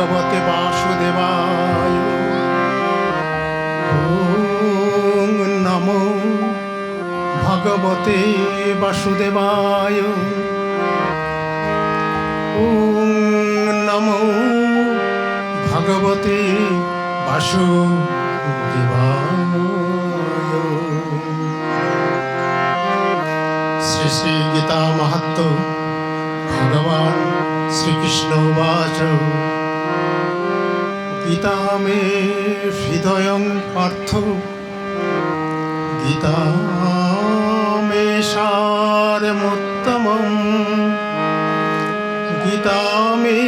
ভগবতে বাসুদেবায়। ওম নমো ভগবতে বাসুদেবায়। ওম নমো ভগবতে বাসুদেবায়। শ্রী শ্রী গীতা মাহাত্ম ভগবান শ্রীকৃষ্ণ বাচ গীতা মে হৃদয়ং পার্থ। গীতা মে সারমুত্তমম। গীতা মে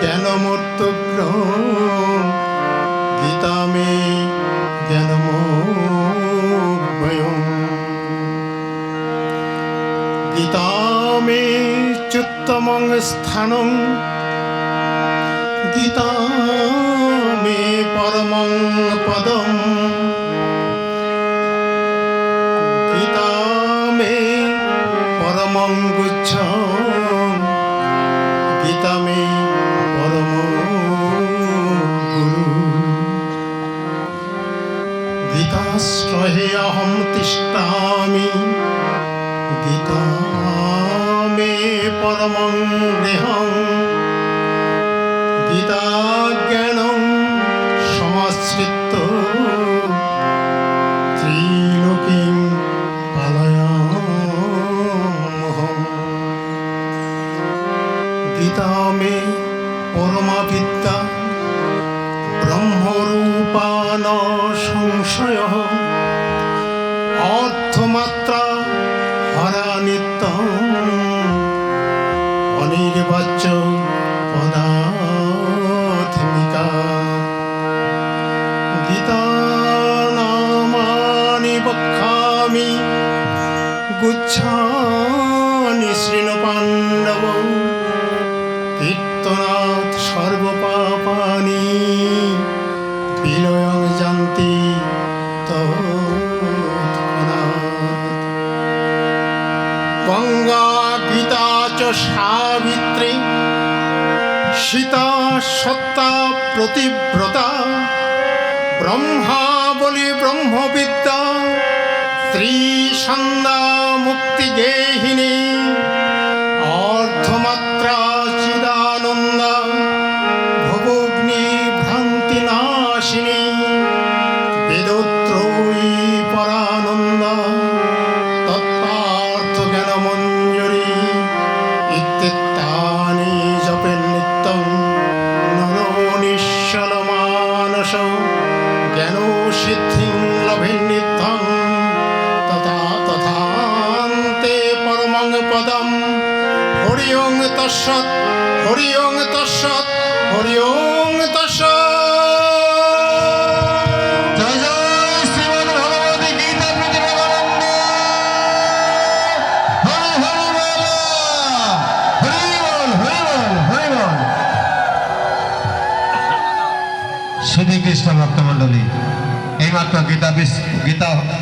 জ্ঞানমূর্তগ্র গীতা মে জ্ঞানমোভয়ম গীতা মে চুত্তমং স্থানং। গীতা মে পরমং পদম গীতা মে পরমং গুচ্ছ গীতা মে পরম গুরু গীতাশ্রয়ে অহম তিষ্ঠামি গীতা মে পরমং গৃহং গীতা জ্ঞানং সমাশ্রিত। ত্রিলোকিং পালয়ামহম। গীতা মে পরমা বিদ্যা ব্রহ্মরূপান সংশয়। অর্থমাত্রা হরা নিত্য অনির্বাচ্য পদাথমিকা গুচ্ছানি পাণ্ডব কীর্তনাথ সর্বপাপানি বিলয়ং জান্তি গঙ্গা গীতা চ সাবিত্রী, সীতা সত্তা প্রতিব্রতা, ব্রহ্মা বলি ব্রহ্মবিদ্যা স্ত্রী সন্ধ্যা মুক্তি গেহিনী অর্ধমাত্রা চিদানন্দ ভবগ্নি ভ্রান্তি নাশিনী বেদত্রয়ী পরানন্দ। তৎসৎ হরি ওং তৎসৎ হরি ওং তৎসৎ হরি কৃষ্ণ ভক্তমণ্ডলী এইমাত্র গীতা গীতা